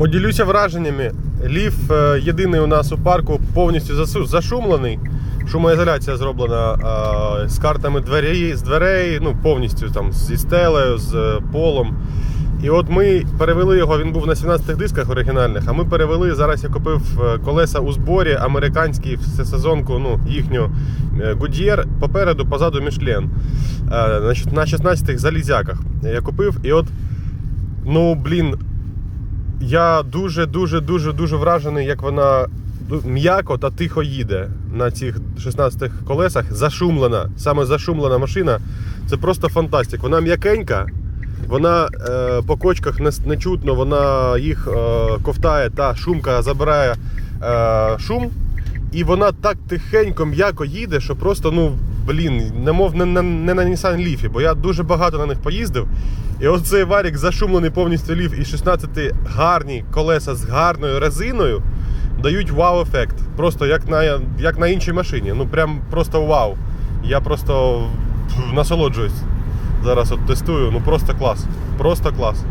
Поділюся враженнями. Ліф е, єдиний у нас у парку повністю зашумлений. Шумоізоляція зроблена е, з картами дверей, з дверей, ну повністю там зі стелею, з е, полом. І от ми перевели його, він був на 17 дисках оригінальних, а ми перевели. Зараз я купив колеса у зборі, американські всесезонку, ну, їхню Goodyear, попереду, позаду Мішлен. На 16 залізяках я купив. І от, ну, блін, я дуже, дуже, дуже, дуже вражений, як вона м'яко та тихо їде на цих 16 колесах. Зашумлена, саме зашумлена машина. Це просто фантастик. Вона м'якенька, вона е, по кочках не, не чутно, вона їх е, ковтає та шумка забирає е, шум. І вона так тихенько, м'яко їде, що просто, ну, блін, немов не, не, не на Nissan Leaf, бо я дуже багато на них поїздив. І оцей варік зашумлений повністю ліф і 16 гарні колеса з гарною резиною дають вау-ефект. Просто як на, як на іншій машині. Ну прям просто вау. Я просто насолоджуюсь. Зараз от тестую, ну просто клас. Просто клас.